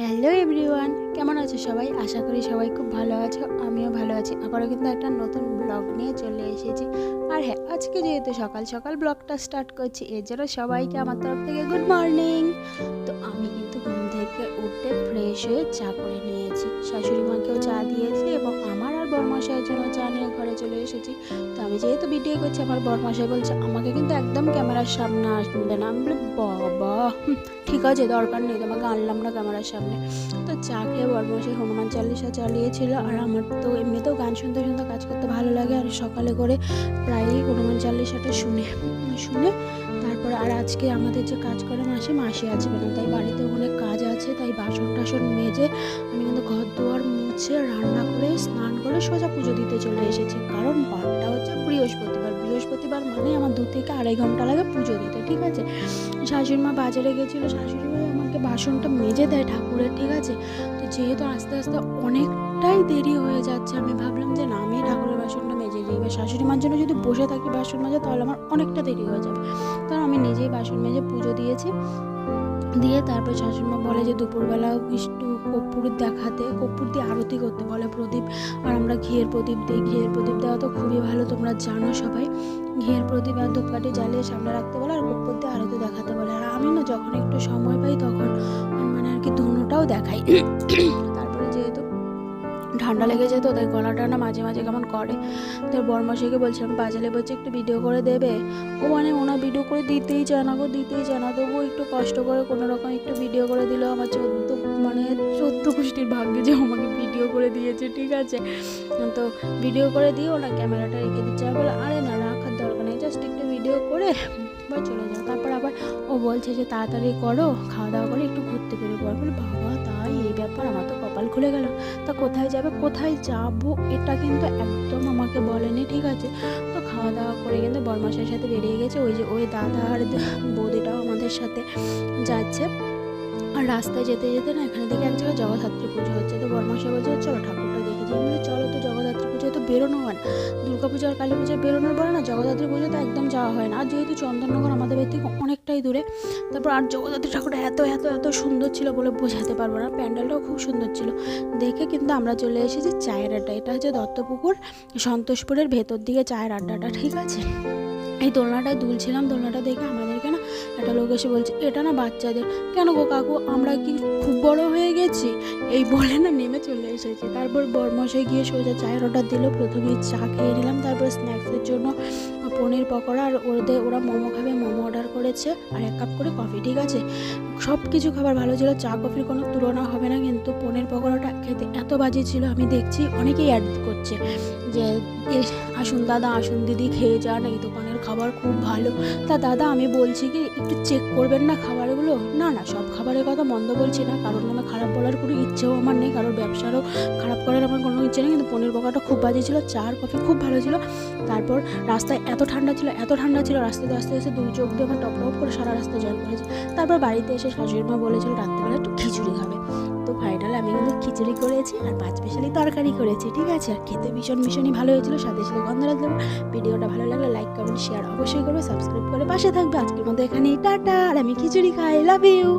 Hello everyone, কেমন আছো সবাই? আশা করি সবাই খুব ভালো আছো, আমিও ভালো আছি। আবারও কিন্তু একটা নতুন ব্লগ নিয়ে চলে এসেছি। আর হ্যাঁ আজকে যেহেতু সকাল সকাল ব্লগটা স্টার্ট করছি, এর জন্য সবাইকে আমার তরফ থেকে গুড মর্নিং তো আমি কিন্তু ঘুম থেকে উঠে ফ্রেশ হয়ে চা করে নিয়েছি। শাশুড়ি মাকেও চা দিয়েছি এবং আমার আর বরমশাইয়ের জন্য চা নিয়ে ঘরে চলে এসেছি। আমি যেহেতু ভিডিও করছি, আমার বরমশাই বলছে, আমাকে কিন্তু একদম ক্যামেরার সামনে আসবে না। আমি বলি, বাবা, ঠিক আছে, দরকার নেই, তোমাকে আনলাম না ক্যামেরার সামনে। তো চা খেয়ে বরমশাই হনুমান চালিশা চালিয়েছিল, আর আমার তো এমনিতেও গান শুনতে শুনতে কাজ করতে ভালো লাগে, আর সকালে করে প্রায়ই হনুমান চালিশাটা শুনে শুনে তারপরে আর আজকে আমাদের যে কাজ করে মাসি মাসি আসবে না, তাই বাড়িতে অনেক কাজ আছে, তাই বাসন টাসন মেজে আমি কিন্তু ঘর দুয়ার মুছে রান্না করে, স্নান করে সোজা পুজো দিতে চলে এসেছি। কারণ বারটা হচ্ছে বৃহস্পতিবার। বৃহস্পতিবার মানে আমার দু থেকে আড়াই ঘণ্টা লাগে পুজো দিতে, ঠিক আছে? শাশুড়ি মা বাজারে গেছিল শাশুড়ি মা আমাকে বাসনটা মেজে দেয় ঠাকুরের, ঠিক আছে? তো যেহেতু আস্তে আস্তে অনেকটাই দেরি হয়ে যাচ্ছে, আমি ভাবলাম যে না, আমি ঠাকুরের বাসনটা মেজে দিই। এবার শাশুড়ি মার জন্য যদি বসে থাকি বাসন মাজা, তাহলে আমার অনেকটা দেরি হয়ে যাবে। কারণ আমি নিজেই বাসন মেজে পুজো দিয়েছি। দিয়ে তারপর শাশুড়িমা বলে যে দুপুরবেলা একটু কর্পূর দেখাতে কর্পূর দিয়ে আরতি করতে বলে প্রদীপ। আর আমরা ঘিয়ের প্রদীপ দিই। ঘিয়ের প্রদীপ দেওয়া তো খুবই ভালো, তোমরা জানো সবাই। ঘিয়ের প্রদীপ আর ধূপকাঠি জ্বালিয়ে সামনে রাখতে বলে আর কর্পূর দিয়ে আরতি দেখাতে বলে। আর আমি না যখন একটু সময় পাই তখন মানে আর কি ধনুটাও দেখাই। তারপরে যেহেতু ঠান্ডা লেগে যেত তাই গলাটা না মাঝে মাঝে কেমন করে। তোর বরমাসিকে বলছিলাম, বাজালে বলছে একটু ভিডিও করে দেবে। ও মানে ওনা ভিডিও করে দিতেই চায় না গো, দিতেই চায় না। তবুও একটু কষ্ট করে কোনো রকম একটু ভিডিও করে দিল আমার চোদ্দ কুষ্টির ভাগ্যে যে আমাকে ভিডিও করে দিয়েছে, ঠিক আছে? তো ভিডিও করে দিয়ে ওনা ক্যামেরাটা রেখে দিচ্ছে। আমি বলে আরে না, রাখার দরকার নেই জাস্ট একটু ভিডিও করে বা চলে যাও। তারপর আবার ও বলছে যে, তাড়াতাড়ি করো, খাওয়া দাওয়া করে একটু ঘুরতে বেরোবো। আমি বলি বাবা, তাই? এই ব্যাপার? আমার তো কপাল খুলে গেল। তা কোথায় যাবে? কোথায় যাব? এটা কিন্তু একদম আমাকে বলেনি, ঠিক আছে? তো খাওয়া দাওয়া করে কিন্তু বরমাসের সাথে বেরিয়ে গেছে। ওই যে, ওই দাদা আর বৌদিটাও আমাদের সাথে যাচ্ছে। আর রাস্তায় যেতে যেতে না এখানে থেকে এক জায়গায় জগদ্ধাত্রী পুজো হচ্ছে তো বরমাসা বলছে চলো ঠাকুরটা দেখে যাই। বলি, চলো তো জগদ্ধাত্রী পুজোয় তো বেরোনো হয় না। দুর্গা পুজো আর কালী পুজোয় বেরোনোর পরে না জগদ্ধাত্রী পুজো তো একদম যাওয়া হয় না। আর যেহেতু চন্দননগর আমাদের বাড়ি থেকে অনেকটাই দূরে তারপর আর জগদ্ধাত্রী ঠাকুরটা এত এত এত সুন্দর ছিল বলে বোঝাতে পারব না। প্যান্ডেলটাও খুব সুন্দর ছিল। দেখে কিন্তু আমরা চলে এসেছি চায়ের আড্ডা। এটা হচ্ছে দত্তপুকুর সন্তোষপুরের ভেতর দিকে চায়ের আড্ডাটা ঠিক আছে? এই দোলনাটায় দুলছিলাম দোলনাটা দেখে আমাদেরকে একটা লোক এসে বলছে, এটা না বাচ্চাদের। কেন গো কাকু? আমরা কি খুব বড় হয়ে গেছি? এই বলে না নেমে চলে এসেছি। তারপর বরমশাই গিয়ে সোজা চায়ের অর্ডার দিল। প্রথমেই চা খেয়ে নিলাম, তারপর স্ন্যাক্সের জন্য পনির পকোড়া আর ওদের ওরা মোমো খাবে, মোমো অর্ডার করেছে। আর এক কাপ করে কফি, ঠিক আছে? সব কিছু খাবার ভালো ছিল, চা, কফির কোনো তুলনা হবে না, কিন্তু পনির পকোড়াটা খেতে এত বাজে ছিল, আমি দেখছি অনেকেই অ্যাড করছে যে আসুন দাদা, আসুন দিদি, খেয়ে যান, এই দোকানের খাবার খুব ভালো। তা দাদা, আমি বলছি কি, একটু চেক করবেন না খাবারগুলো? না না, সব খাবারের কথা মন্দ বলছি না, কারোর নামে খারাপ বলার কোনো ইচ্ছেও আমার নেই, কারোর ব্যবসারও খারাপ করার আমার কোনো ইচ্ছে নেই, কিন্তু পনির পকোড়াটা খুব বাজে ছিল, চা আর কফি খুব ভালো ছিল। তারপর রাস্তায় এত ঠান্ডা ছিল, এত ঠান্ডা ছিল রাস্তাতে, আস্তে আস্তে দুই চোখ দিয়ে আমার টপ টপ করে সারা রাস্তা জল পড়েছে তারপর বাড়িতে এসে শাশুড়ি মা বলেছিল, রাত্রিবেলা একটু খিচুড়ি খাবে। তো ফাইনাল আমি কিন্তু খিচুড়ি করেছি আর পাঁচ স্পেশালি তরকারি করেছি, ঠিক আছে? আর খেতে ভীষণ, ভীষণই ভালো হয়েছিল, সাথে ছিল গন্ধরাজ দেবো। ভিডিওটা ভালো লাগলে লাইক, কমেন্ট শেয়ার অবশ্যই করবে সাবস্ক্রাইব করে পাশে থাকবে। আজকের মতো এখানেই, টাটা। আর আমি খিচুড়ি খাই লাভ ইউ